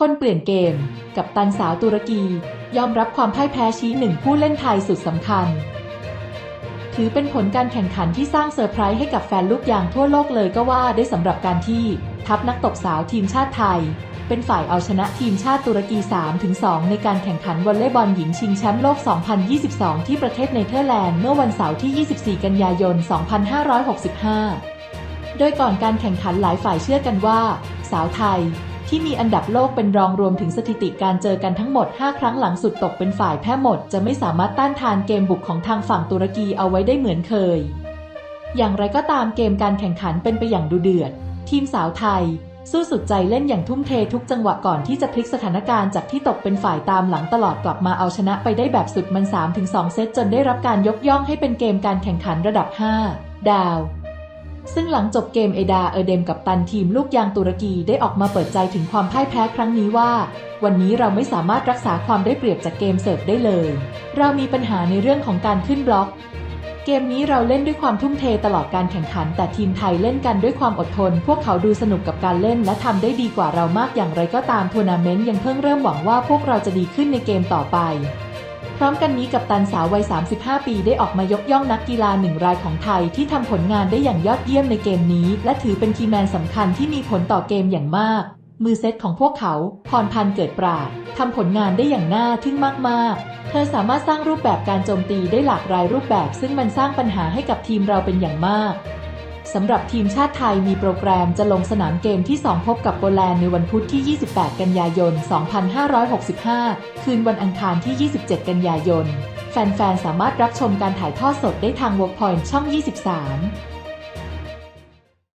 คนเปลี่ยนเกม กับตันสาวตุรกี ยอมรับความพ่ายแพ้ชี้หนึ่งผู้เล่นไทยสุดสำคัญ ถือเป็นผลการแข่งขันที่สร้างเซอร์ไพรส์ให้กับแฟนลูกยางทั่วโลกเลยก็ว่าได้สำหรับการที่ ทัพนักตบสาวทีมชาติไทย เป็นฝ่ายเอาชนะทีมชาติตุรกี 3-2 ในการแข่งขันวอลเลย์บอลหญิงชิงแชมป์โลก 2022 ที่ประเทศเนเธอร์แลนด์เมื่อวันเสาร์ที่ 24 กันยายน 2565 โดยก่อนการแข่งขันหลายฝ่ายเชื่อกันว่า สาวไทย ที่มีอันดับโลกเป็นรองรวมถึงสถิติการเจอกันทั้งหมด 5 ครั้งหลังสุดตกเป็นฝ่ายแพ้หมด จะไม่สามารถต้านทานเกมบุกของทางฝั่งตุรกีเอาไว้ได้เหมือนเคย อย่างไรก็ตามเกมการแข่งขันเป็นไปอย่างดุเดือด ทีมสาวไทย สู้สุดใจเล่นอย่างทุ่มเททุกจังหวะก่อนที่จะพลิกสถานการณ์จากที่ตกเป็นฝ่ายตามหลังตลอดกลับมาเอาชนะไปได้แบบสุดมัน 3-2 เซตจนได้รับการยกย่องให้เป็นเกมการแข่งขันระดับ 5 ดาว ซึ่งหลังจบเกมเอดาเอเดมกับตันทีมลูกยางตุรกีได้ออกมาเปิดใจถึงความพ่ายแพ้ครั้งนี้ว่า วันนี้เราไม่สามารถรักษาความได้เปรียบจากเกมเสิร์ฟได้เลย เรามีปัญหาในเรื่องของการขึ้นบล็อก เกมนี้เราเล่นด้วยความทุ่มเทตลอดการแข่งขัน แต่ทีมไทยเล่นกันด้วยความอดทน พวกเขาดูสนุกกับการเล่น และทำได้ดีกว่าเรามากอย่างไรก็ตามทัวร์นาเมนต์ยังเพิ่งเริ่มหวังว่าพวกเราจะดีขึ้นในเกมต่อไป พร้อมกันนี้กับตันสาววัย 35 ปีได้ออกมายกย่องนักกีฬาหนึ่งรายของไทยที่ทำผลงานได้อย่างยอดเยี่ยมในเกมนี้ และถือเป็นคีย์แมนสำคัญที่มีผลต่อเกมอย่างมาก มือเซตของพวกเขาพรพันธ์เกิดปราดทำผลงานได้อย่างน่าทึ่งมากๆ เธอสามารถสร้างรูปแบบการโจมตีได้หลากหลายรูปแบบ ซึ่งมันสร้างปัญหาให้กับทีมเราเป็นอย่างมาก สำหรับทีมชาติไทยมีโปรแกรมจะลงสนามเกมที่ 2 พบกับโปแลนด์ในวันพุธที่ 28 กันยายน 2565 คืนวันอังคารที่ 27 กันยายน แฟนๆ สามารถรับชมการถ่ายทอดสดได้ทาง Workpoint ช่อง 23